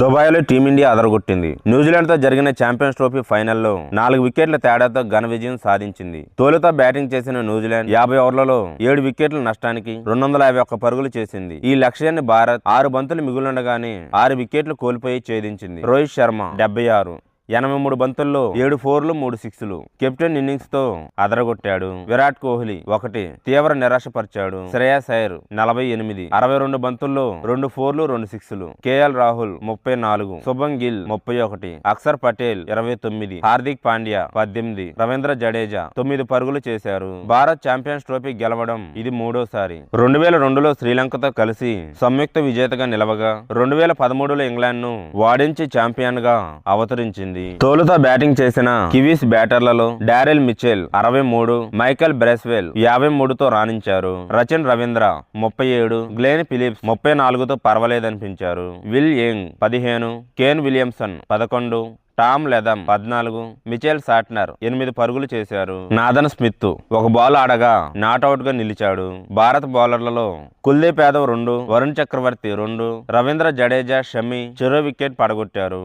దుబాయ్లో టీమిండియా అదరగొట్టింది. న్యూజిలాండ్తో జరిగిన ఛాంపియన్స్ ట్రోఫీ ఫైనల్లో నాలుగు వికెట్ల తేడాతో ఘన విజయం సాధించింది. తోలుతో బ్యాటింగ్ చేసిన న్యూజిలాండ్ యాభై ఓవర్లలో ఏడు వికెట్ల నష్టానికి రెండు వందల యాభై ఒక్క పరుగులు చేసింది. ఈ లక్ష్యాన్ని భారత్ ఆరు బంతులు మిగులుండగానే ఆరు వికెట్లు కోల్పోయి ఛేదించింది. రోహిత్ శర్మ డెబ్బై ఆరు. ఎనభై మూడు బంతుల్లో ఏడు ఫోర్లు మూడు సిక్స్లు. కెప్టెన్ ఇన్నింగ్స్తో అదరగొట్టాడు. విరాట్ కోహ్లీ ఒకటి. తీవ్ర నిరాశపరిచాడు. శ్రేయస్ అయ్యర్ నలభై ఎనిమిది. అరవై రెండు బంతుల్లో రెండు ఫోర్లు రెండు సిక్స్లు. కేఎల్ రాహుల్ ముప్పై నాలుగు. శుభం గిల్ ముప్పై ఒకటి. అక్షర్ పటేల్ ఇరవై తొమ్మిది. హార్దిక్ పాండ్యా పద్దెనిమిది. రవీంద్ర జడేజా తొమ్మిది పరుగులు చేశారు. భారత్ ఛాంపియన్స్ ట్రోఫీ గెలవడం ఇది మూడోసారి. రెండు వేల రెండులో శ్రీలంకతో కలిసి సంయుక్త విజేతగా నిలవగా రెండు వేల పదమూడులో ఇంగ్లాండ్ను వాడించి ఛాంపియన్గా అవతరించింది. తోలుతో బ్యాటింగ్ చేసిన కివీస్ బ్యాటర్లలో డారెల్ మిచెల్ అరవై మూడు మైకల్ బ్రెస్వెల్ యాభై మూడుతో రాణించారు. రచన్ రవీంద్ర ముప్పై ఏడు గ్లేన్ ఫిలిప్స్ ముప్పై నాలుగుతో పర్వాలేదనిపించారు. విల్ యంగ్ పదిహేను కేన్ విలియమ్సన్ పదకొండు టామ్ లెదమ్ పద్నాలుగు మిచెల్ సాట్నర్ ఎనిమిది పరుగులు చేశారు. నాదన్ స్మిత్ ఒక బాల్ ఆడగా నాట్అవుట్గా నిలిచాడు. భారత బౌలర్లలో కుల్దీప్ యాదవ్ రెండు వరుణ్ చక్రవర్తి రెండు రవీంద్ర జడేజా షమి చెరో వికెట్ పడగొట్టారు.